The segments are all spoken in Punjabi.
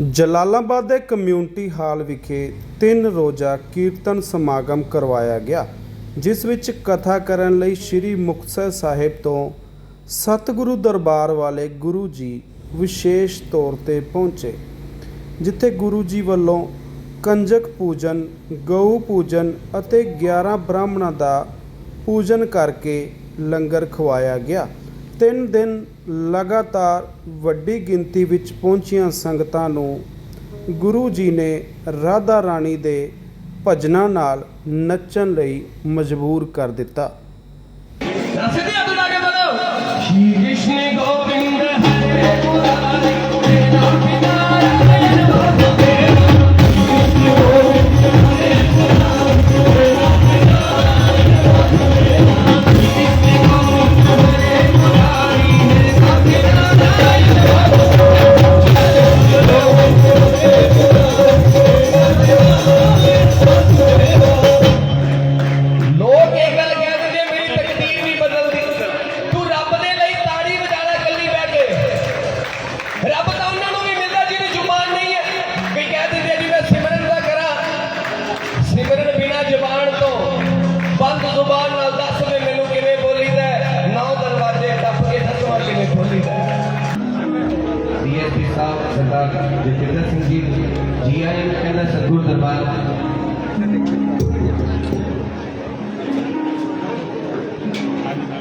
ਜਲਾਲਾਬਾਦ ਦੇ ਕਮਿਊਨਿਟੀ ਹਾਲ ਵਿਖੇ ਤਿੰਨ ਰੋਜ਼ਾ ਕੀਰਤਨ ਸਮਾਗਮ ਕਰਵਾਇਆ ਗਿਆ, ਜਿਸ ਵਿੱਚ ਕਥਾ ਕਰਨ ਲਈ ਸ੍ਰੀ ਮੁਕਤਸਰ ਸਾਹਿਬ ਤੋਂ ਸਤਿਗੁਰੂ ਦਰਬਾਰ ਵਾਲੇ ਗੁਰੂ ਜੀ ਵਿਸ਼ੇਸ਼ ਤੌਰ ਤੇ ਪਹੁੰਚੇ, ਜਿੱਥੇ ਗੁਰੂ ਜੀ ਵੱਲੋਂ ਕੰਜਕ ਪੂਜਨ, ਗਊ ਪੂਜਨ ਅਤੇ 11 ਬ੍ਰਾਹਮਣਾਂ ਦਾ ਪੂਜਨ ਕਰਕੇ ਲੰਗਰ ਖਵਾਇਆ ਗਿਆ। ਤਿੰਨ ਦਿਨ ਲਗਾਤਾਰ ਵੱਡੀ ਗਿਣਤੀ ਵਿੱਚ ਪਹੁੰਚੀਆਂ ਸੰਗਤਾਂ ਨੂੰ ਗੁਰੂ ਜੀ ਨੇ ਰਾਧਾ ਰਾਣੀ ਦੇ ਭਜਨਾਂ ਨਾਲ ਨੱਚਣ ਲਈ ਮਜਬੂਰ ਕਰ ਦਿੱਤਾ। ਸ੍ਰੀ ਕ੍ਰਿਸ਼ਨ ਕੋ ਸਰਦਾਰ ਜਤਿੰਦਰ ਸਿੰਘ ਜੀ ਜੀ ਆਈ ਨੂੰ ਕਹਿੰਦਾ ਸਤਗੁਰ ਦਰਬਾਰ।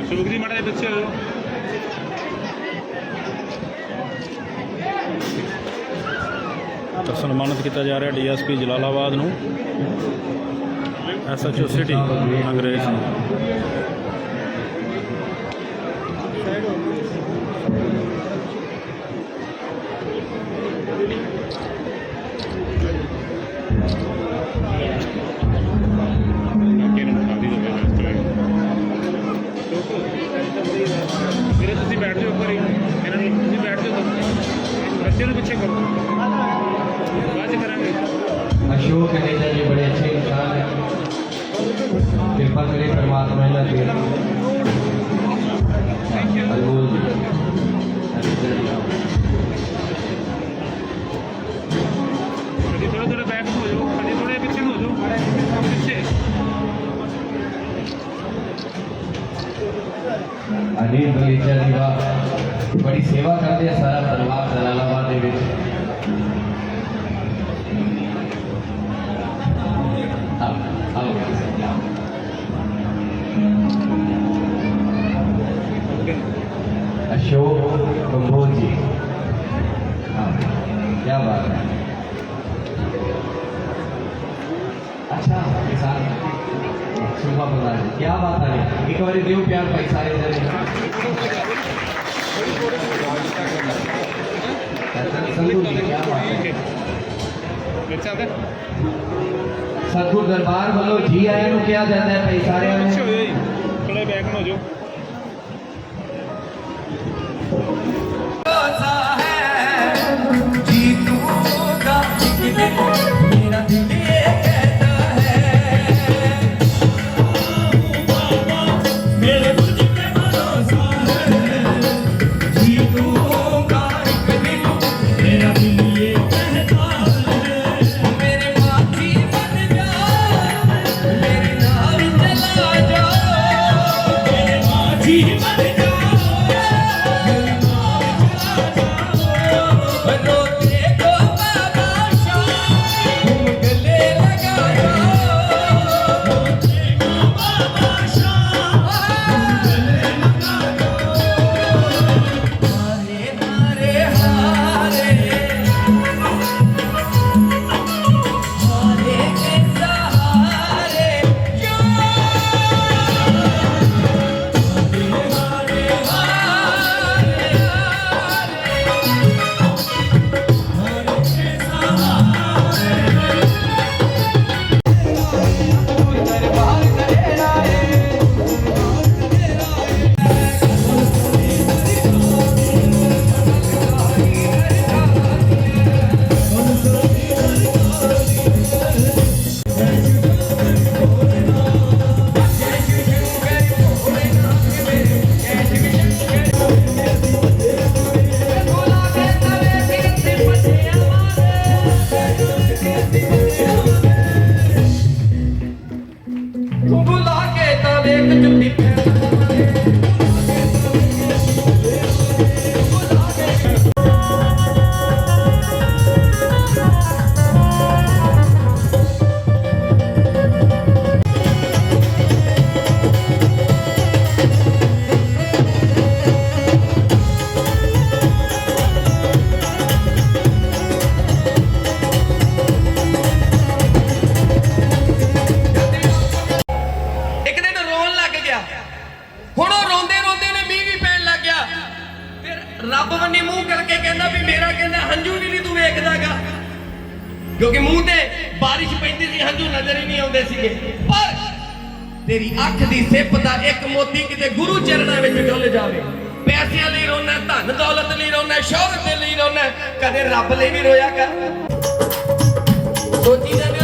ਸ਼ੁਕਰੀ ਮਾੜਾ ਜਿਹਾ ਪਿੱਛੇ ਹੋ ਜਾਓ। ਤਾਂ ਸਨਮਾਨਿਤ ਕੀਤਾ ਜਾ ਰਿਹਾ ਡੀਐਸਪੀ ਜਲਾਲਾਬਾਦ ਨੂੰ। ਐਸਐਚਓ ਸਿਟੀ ਅੰਗਰੇਜ਼। अशोक अनेजा जी बड़े अच्छे इंसान हैं कृपा करे परमात्मा इन्हें दे अनमोल जी अनिल बगीचा जी वाह बड़ी सेवा करते हैं सारा परिवार जलालाबाद शोभा बना है क्या बात है एक बार देव प्यार पैसा है सतगुर दरबार वालों जी आया क्या जाता है पैसा रहे थोड़े बैग में जो you. ਮੂੰਹ ਕਰਕੇ ਕਹਿੰਦਾ ਵੀ ਮੇਰਾ ਕਹਿੰਦਾ ਹੰਝੂ ਨਹੀਂ ਨੀ ਤੂੰ ਵੇਖਦਾਗਾ। ਕਿਉਂਕਿ ਮੂੰਹ ਤੇ ਬਾਰਿਸ਼ ਪੈਂਦੀ ਸੀ, ਹੰਝੂ ਨਜ਼ਰ ਹੀ ਨਹੀਂ ਆਉਂਦੇ ਸੀਗੇ। ਪਰ ਤੇਰੀ ਅੱਖ ਦੀ ਸਿੱਪ ਦਾ ਇੱਕ ਮੋਤੀ ਕਿਤੇ ਗੁਰੂ ਚਰਨਾਂ ਵਿੱਚ ਡੁੱਲ ਜਾਵੇ। ਪੈਸਿਆਂ ਲਈ ਰੋਣਾ, ਧਨ ਦੌਲਤ ਲਈ ਰੋਣਾ, ਸ਼ੋਹਰਤ ਲਈ ਰੋਣਾ, ਕਦੇ ਰੱਬ ਲਈ ਵੀ ਰੋਇਆ ਕਰ। ਸੋਚੀ ਜਾਂਦੇ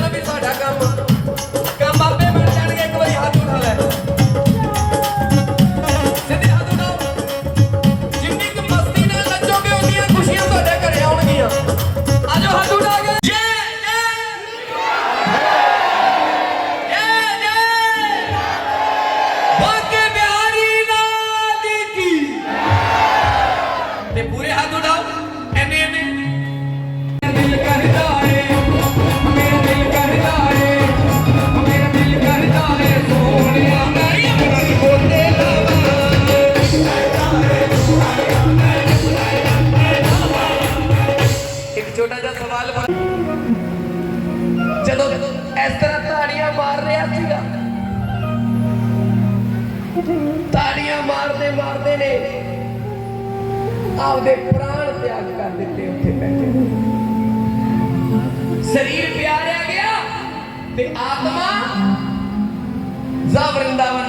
ਮਾਰਦੇ ਨੇ ਆਪਦੇ ਪ੍ਰਾਣ ਤਿਆਗ ਕਰ ਦਿੱਤੇ ਉੱਥੇ ਬੈਠੇ ਸਰੀਰ ਪਿਆਰਿਆ ਗਿਆ ਤੇ ਆਤਮਾ ਜਾ ਵਰਿੰਦਾਵਨ